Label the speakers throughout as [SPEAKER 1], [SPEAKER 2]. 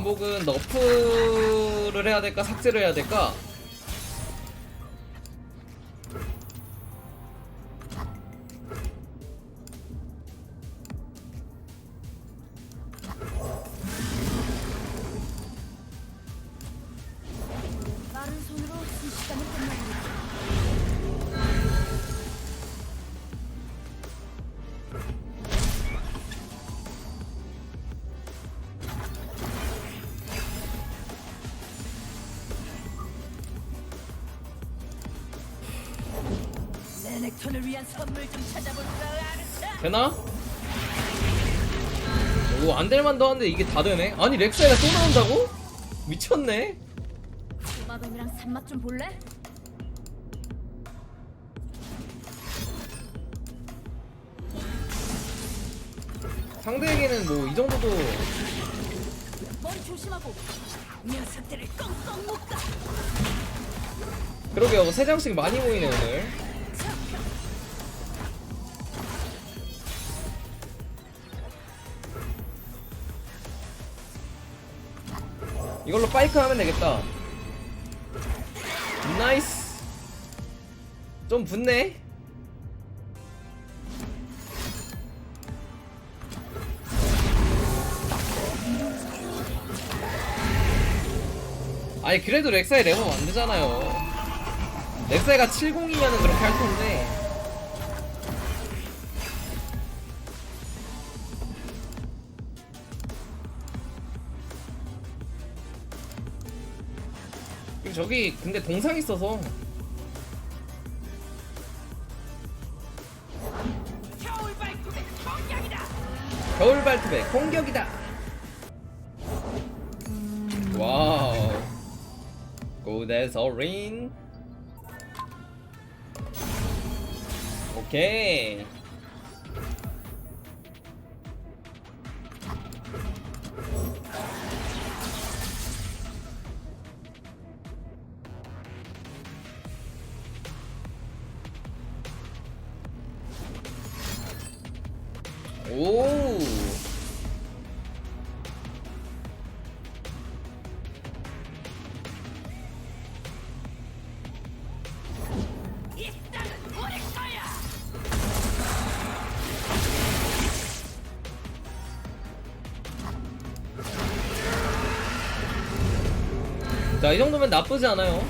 [SPEAKER 1] 남북은 너프를 해야 될까 삭제를 해야 될까?
[SPEAKER 2] 빠른 손으로 순식간에 끝나버리다. 레넥톤을 위한 선물 좀 찾아볼까? 아르타?
[SPEAKER 1] 되나? 오 안될만도 한데 이게 다 되네? 아니 렉사이가 또 나온다고? 미쳤네?
[SPEAKER 2] 도마뱀이랑 산맛 좀 볼래?
[SPEAKER 1] 상대에게는 뭐 이 정도도
[SPEAKER 2] 머리 조심하고 녀석들을 꽁꽁 묶어.
[SPEAKER 1] 그러게요 세 장씩 많이 모이네 오늘 이걸로 파이크 하면 되겠다. 나이스. 좀 붙네. 아니 그래도 렉사이 레버 만들잖아요. 렉사이가 70이면은 그렇게 할 텐데 저기 근데 동상 있어서.
[SPEAKER 2] 겨울 발톱의 공격이다.
[SPEAKER 1] 와우. 고대서린. 오케이 자, 이 정도면 나쁘지 않아요.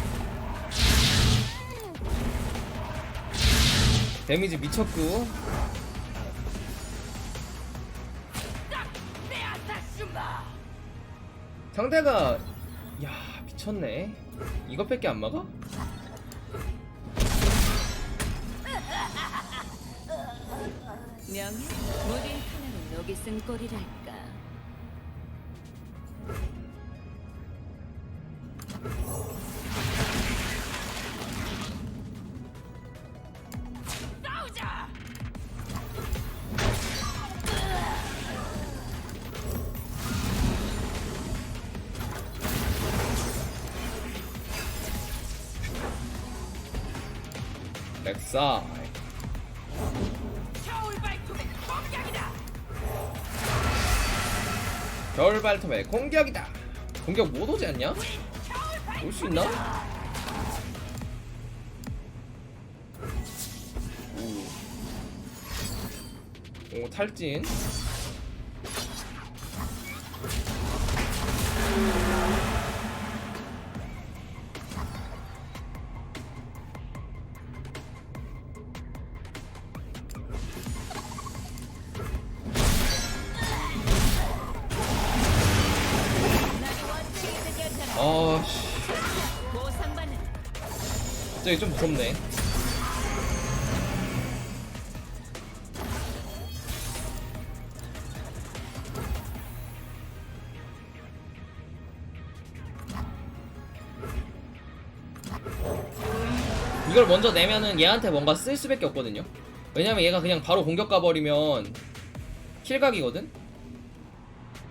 [SPEAKER 1] 데미지 미쳤고. 상대가 야, 미쳤네. 이것밖에 안 막아?
[SPEAKER 2] 명예 무딘 하나는 여기 쓴 꼴이랄까.
[SPEAKER 1] 렉사.
[SPEAKER 2] 겨울 발톱의 공격이다.
[SPEAKER 1] 공격 못 오지 않냐? 올 수 있나? 오. 오, 탈진. 갑자기 좀 무섭네. 이걸 먼저 내면은 얘한테 뭔가 쓸 수밖에 없거든요. 왜냐면 얘가 그냥 바로 공격 가버리면 킬각이거든.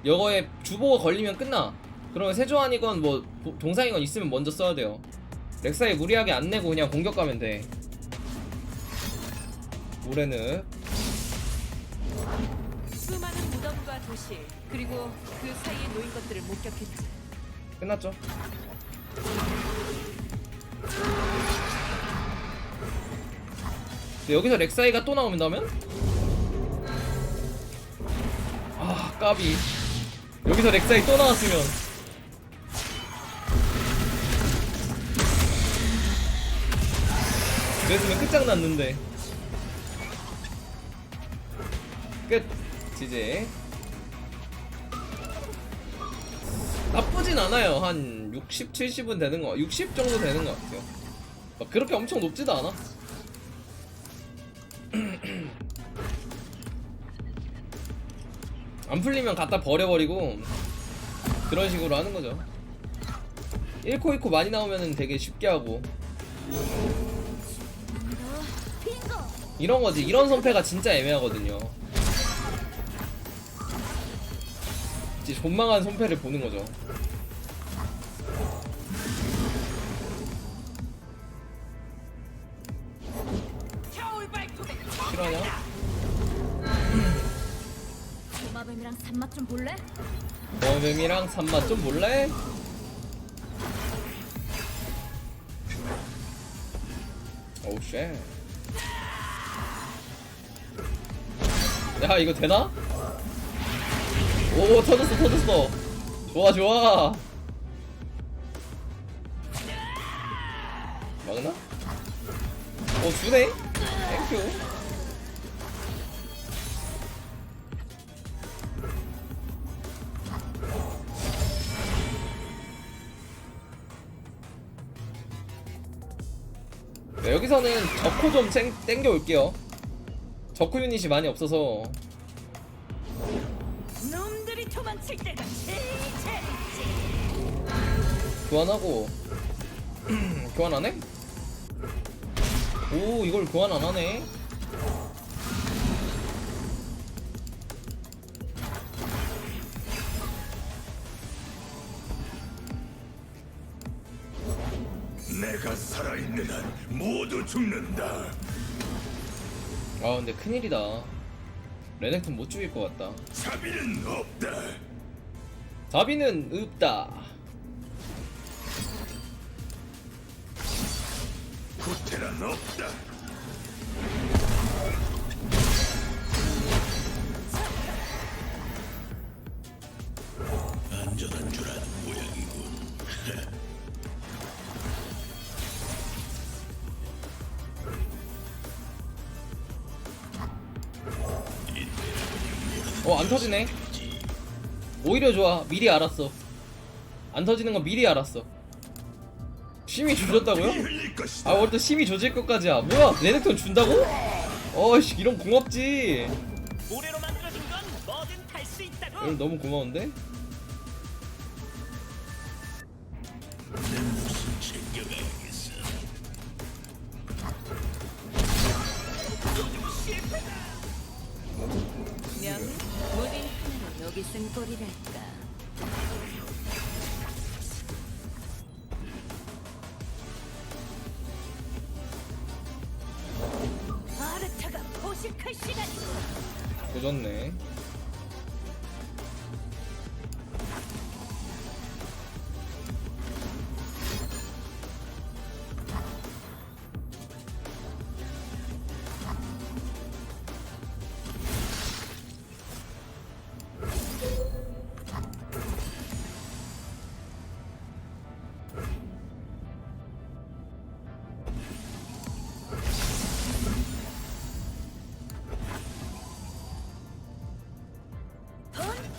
[SPEAKER 1] 여거에 주보가 걸리면 끝나. 그러면 세조안이건 뭐 도- 동상이건 있으면 먼저 써야 돼요. 렉사이 무리하게 안 내고 그냥 공격 가면 돼. 올해는
[SPEAKER 2] 수많은 무덤과 도시 그리고 그 사이에 놓인 것들을 목격했지.
[SPEAKER 1] 끝났죠? 근데 여기서 렉사이가 또 나오면다면? 아 까비 여기서 렉사이 또 나왔으면 그랬으면 끝장났는데 끝 지제 나쁘진 않아요. 한 60, 70은 되는 거, 60 정도 되는 것 같아요. 막 그렇게 엄청 높지도 않아. 안 풀리면 갖다 버려버리고 그런 식으로 하는 거죠. 1코 2코 많이 나오면 되게 쉽게 하고 이런 거지. 이런 선패가 진짜 애매하거든요. 이제 존망한 손패를 보는 거죠. 실화냐?
[SPEAKER 2] 도마뱀이랑 산맛 좀 볼래?
[SPEAKER 1] 범뱀이랑 산맛 좀 볼래? 오우 쉣. 야 이거 되나? 오 터졌어 터졌어 좋아 좋아 막나? 오 주네? 땡큐 네, 여기서는 적코 좀 땡, 땡겨올게요 적코 유닛이 많이 없어서
[SPEAKER 2] 놈들이 도망칠 때가 제일
[SPEAKER 1] 교환하고 교환 안 해? 오 이걸 교환 안 하네
[SPEAKER 3] 내가 살아있는 한 모두 죽는다.
[SPEAKER 1] 아 근데 큰일이다 레넥톤 못 죽일 것 같다
[SPEAKER 3] 자비는 없다.
[SPEAKER 1] 자비는 없다
[SPEAKER 3] 구태란 없다.
[SPEAKER 1] 어 안 터지네 오히려 좋아 미리 알았어 안 터지는 건 미리 알았어 심이 조졌다고요? 아또 심이 조질 것까지야 뭐야 레넥톤 준다고? 어이씨 이런 고맙지. 이런 너무 고마운데?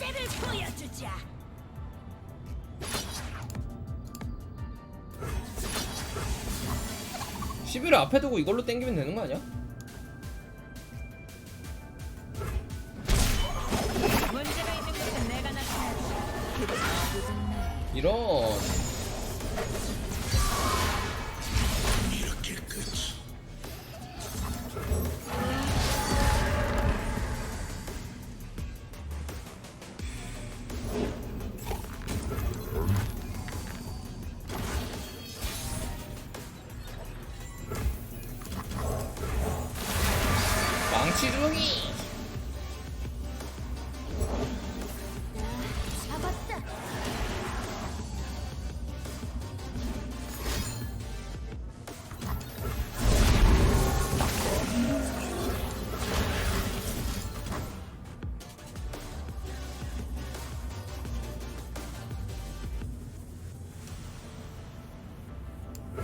[SPEAKER 2] 본때를 보여주자.
[SPEAKER 1] 시비를 앞에 두고 이걸로 땡기면 되는 거 아니야?
[SPEAKER 2] 문제가 있는 곳은 내가 나타나지. 그게 무슨 말이야?
[SPEAKER 1] 이런
[SPEAKER 3] 이렇게 끝이.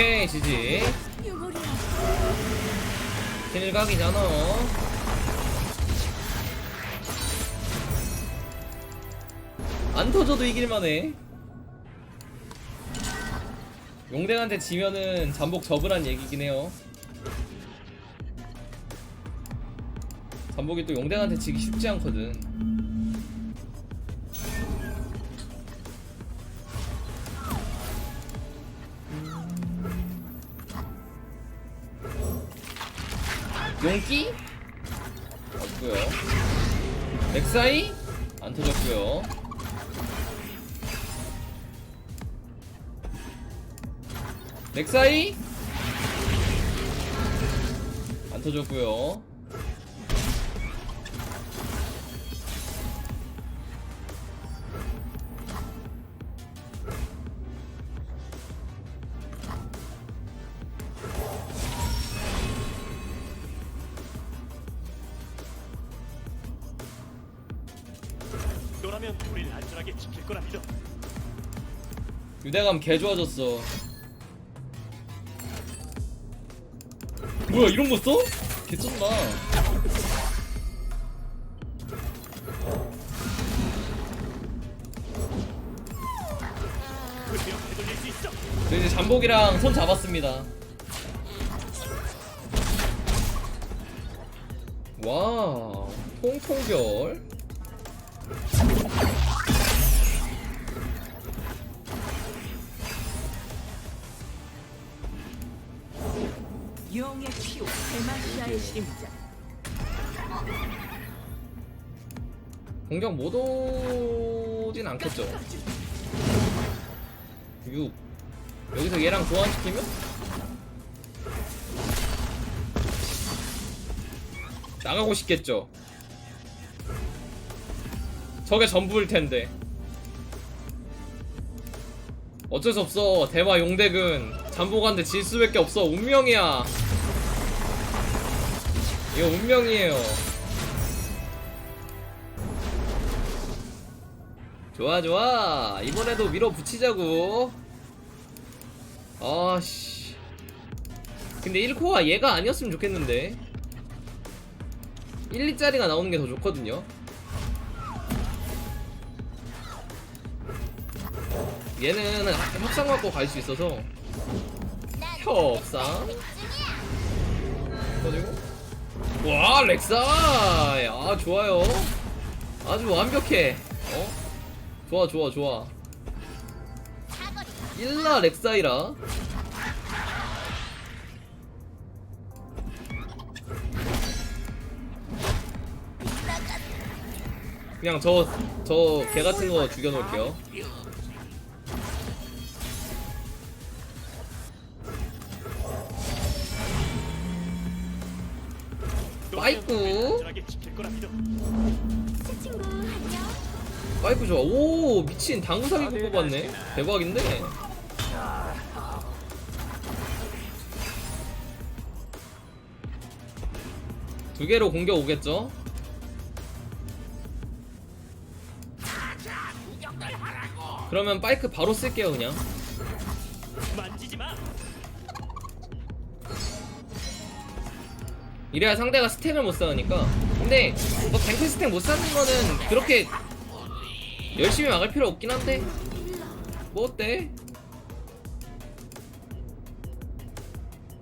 [SPEAKER 1] 오케이 지지. 킬각이잖아. 안 터져도 이길만해. 용댕한테 지면은 잠복 접으란 얘기긴 해요. 잠복이 또 용댕한테 지기 쉽지 않거든 용기? 없고요 렉사이? 안 터졌고요 렉사이? 안 터졌고요
[SPEAKER 4] 너라면 우리를 안전하게 지킬 거라 믿어.
[SPEAKER 1] 유대감 개 좋아졌어 뭐야 이런 거 써? 개 쩐다
[SPEAKER 4] 분명 되돌릴.
[SPEAKER 1] 저 이제 잠복이랑 손 잡았습니다. 와, 통통별.
[SPEAKER 2] 용의 피오 데마시아의 심장.
[SPEAKER 1] 공격 못 오진 않겠죠. 6. 여기서 얘랑 교환시키면? 나가고 싶겠죠. 저게 전부일 텐데. 어쩔 수 없어. 대마 용덱은 잠복한테 질 수밖에 없어. 운명이야. 이거 운명이에요. 좋아 좋아. 이번에도 밀어붙이자고. 아씨. 근데 1코어가 얘가 아니었으면 좋겠는데. 1, 2짜리가 나오는 게 더 좋거든요. 얘는 협상 받고 갈 수 있어서. 협상 그리고 와 렉사 아 좋아요. 아주 완벽해. 어? 좋아 좋아 좋아. 일라 렉사이라. 그냥 저 저 개 같은 거 죽여 놓을게요
[SPEAKER 2] 안녕.
[SPEAKER 1] 파이프 좋아. 오 미친. 당구 사기꾼 뽑았네. 대박인데? 두 개로 공격 오겠죠? 그러면 파이크 바로 쓸게요 그냥 이래야 상대가 스택을 못 쌓으니까. 근데 뭐 뱅크 스택 못 쌓는 거는 그렇게 열심히 막을 필요 없긴 한데. 뭐 어때?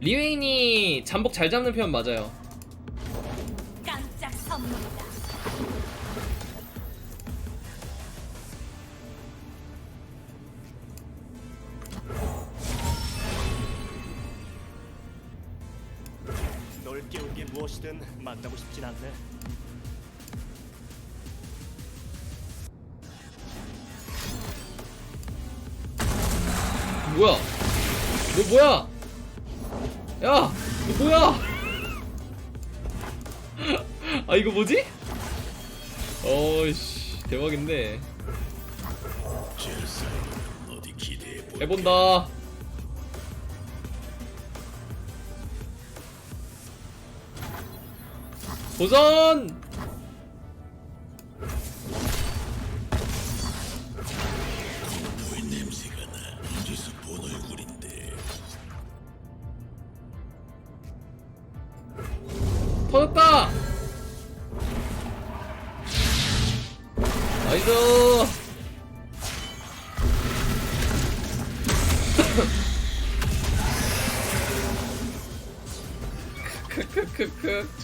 [SPEAKER 1] 리웨인이 잠복 잘 잡는 편 맞아요
[SPEAKER 4] 싶진 않네.
[SPEAKER 1] 뭐야 너 뭐야? 야, 너 뭐야? 아 이거 뭐지? 어이씨 대박인데. 해본다. 도전!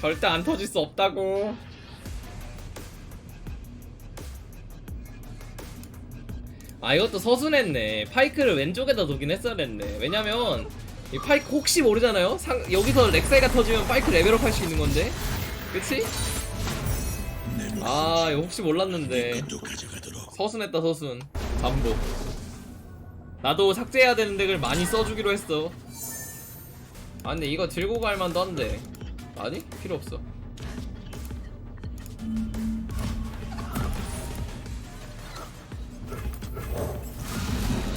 [SPEAKER 1] 절대 안 터질 수 없다고. 아 이것도 서순했네. 파이크를 왼쪽에다 두긴 했어야 됐네. 왜냐면 이 파이크 혹시 모르잖아요? 상, 여기서 렉사이가 터지면 파이크 레벨업 할 수 있는 건데. 그치? 아 이거 혹시 몰랐는데. 서순했다 서순. 잠복 나도 삭제해야 되는 덱을 많이 써주기로 했어. 아 근데 이거 들고 갈만도 한데 아니? 필요 없어.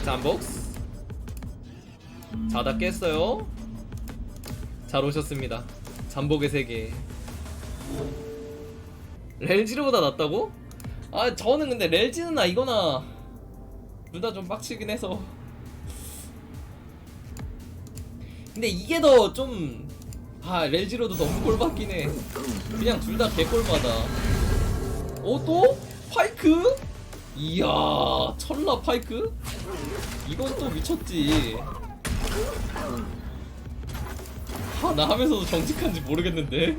[SPEAKER 1] 잠복스 자다 깼어요. 잘 오셨습니다. 잠복의 세계. 렐지르보다 낫다고? 아 저는 근데 렐지나 이거나 둘 다 좀 빡치긴 해서. 근데 이게 더 좀 아 렐지로도 너무 꼴받긴 해 그냥 둘 다 개꼴받아 어 또? 파이크? 이야 철라 파이크? 이건 또 미쳤지 아 나 하면서도 정직한지 모르겠는데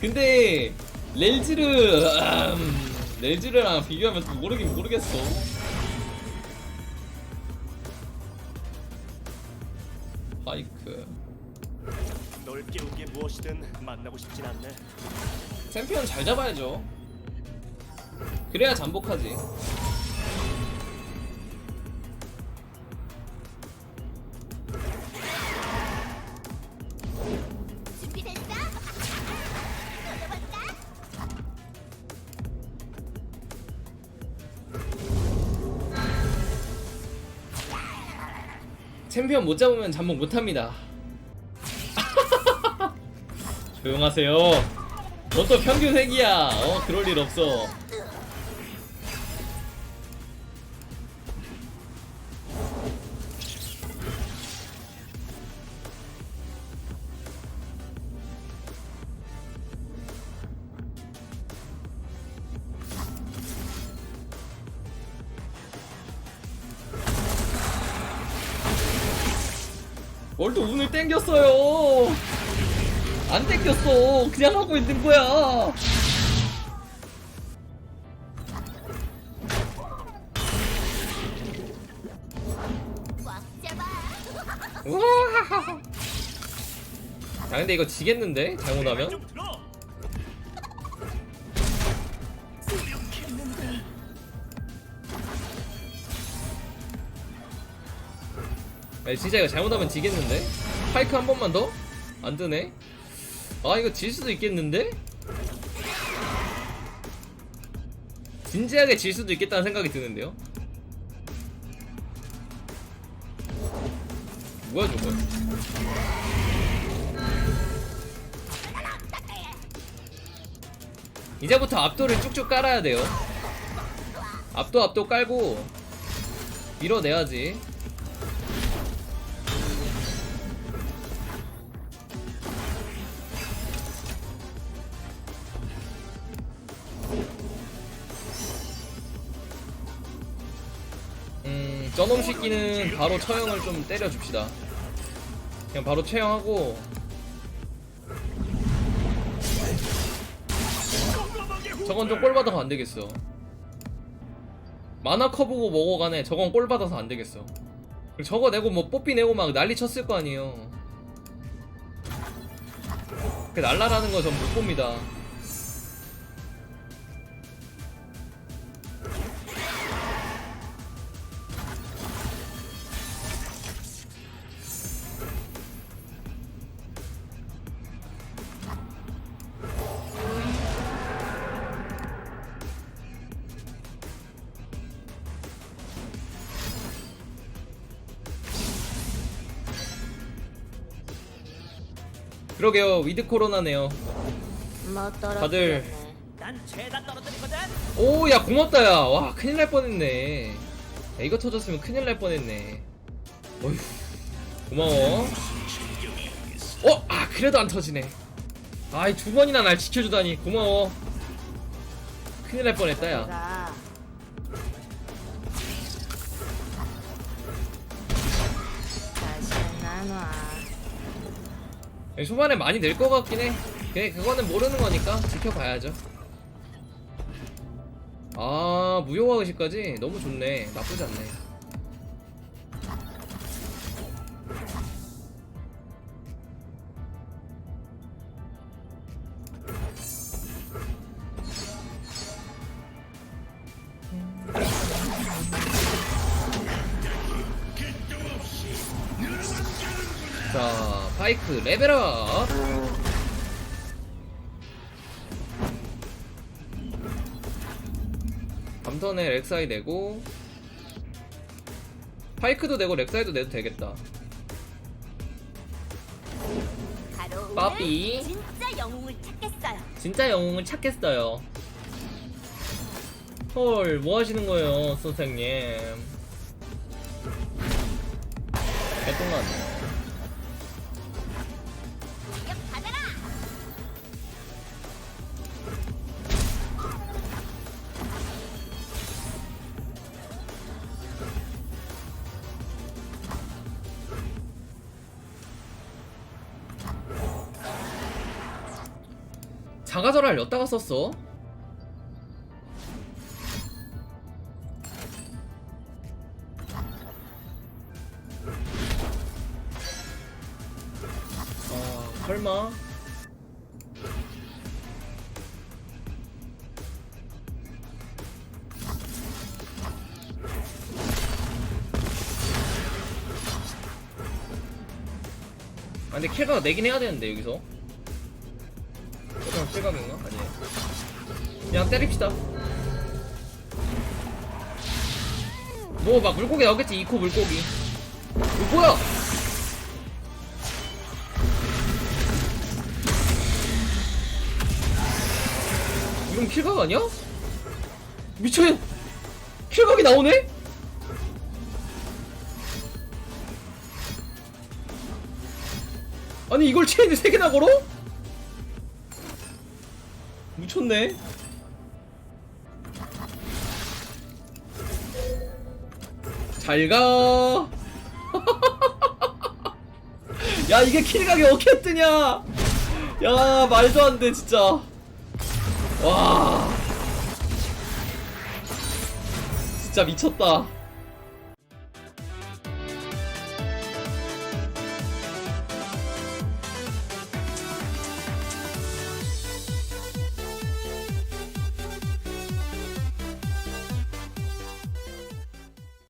[SPEAKER 1] 근데 렐지르 음, 렐지르랑 비교하면 또 모르긴 모르겠어 파이크
[SPEAKER 4] 널 깨운 게 무엇이든 만나고 싶진 않네.
[SPEAKER 1] 챔피언 잘 잡아야죠 그래야 잠복하지
[SPEAKER 2] 준비됐어? 너도 볼까?
[SPEAKER 1] 챔피언 못 잡으면 잠복 못 합니다 조용하세요. 너 또 평균 회기야. 어 그럴 일 없어 그냥 하고 있는 거야. 야 근데 이거 지겠는데? 잘못하면. 아니 진짜 이거 잘못하면 지겠는데? 파이크 한 번만 더? 안 뜨네 아 이거 질 수도 있겠는데? 진지하게 질 수도 있겠다는 생각이 드는데요? 뭐야 저거? 이제부터 압도를 쭉쭉 깔아야 돼요. 압도 압도 깔고 밀어내야지 새끼는 바로 처형을 좀 때려줍시다. 그냥 바로 처형하고 저건 좀 꼴 받아서 안 되겠어. 만화 커 보고 먹어가네. 저건 꼴 받아서 안 되겠어. 그리고 저거 내고 뭐 뽀삐 내고 막 난리 쳤을 거 아니에요. 그 날라라는 거 전 못 봅니다. 그러게요. 위드 코로나네요.
[SPEAKER 2] 뭐
[SPEAKER 1] 다들. 오 야 고맙다 야와 큰일 날 뻔했네. 야, 이거 터졌으면 큰일 날 뻔했네. 어휴 고마워. 어? 아 그래도 안 터지네. 아이 두 번이나 날 지켜주다니. 고마워. 큰일 날 뻔했다 야.
[SPEAKER 2] 다시 나눠.
[SPEAKER 1] 초반에 많이 늘 것 같긴 해. 그래 그거는 모르는 거니까 지켜봐야죠. 아 무효화 의식까지? 너무 좋네. 나쁘지 않네 레벨업 밤턴에 렉사이 내고 파이크도 내고 렉사이도 내도 되겠다. 빠삐.
[SPEAKER 2] 진짜 영웅을 찾겠어요.
[SPEAKER 1] 진짜 영웅을 찾겠어요. 헐 뭐하시는 거예요 선생님? 개똥만
[SPEAKER 2] 역
[SPEAKER 1] 엿다가 썼어 아 설마. 아 근데 킬각 내긴 해야 되는데 여기서. 그냥 킬각인가? 그냥 때립시다 뭐 막 물고기 나오겠지 이코 물고기 이거 뭐야 이건 킬각 아니야? 미쳐 킬각이 나오네? 아니 이걸 체인을 3개나 걸어? 미쳤네 잘가. 야 이게 킬각이 어떻게 뜨냐? 야 말도 안 돼 진짜. 와. 진짜 미쳤다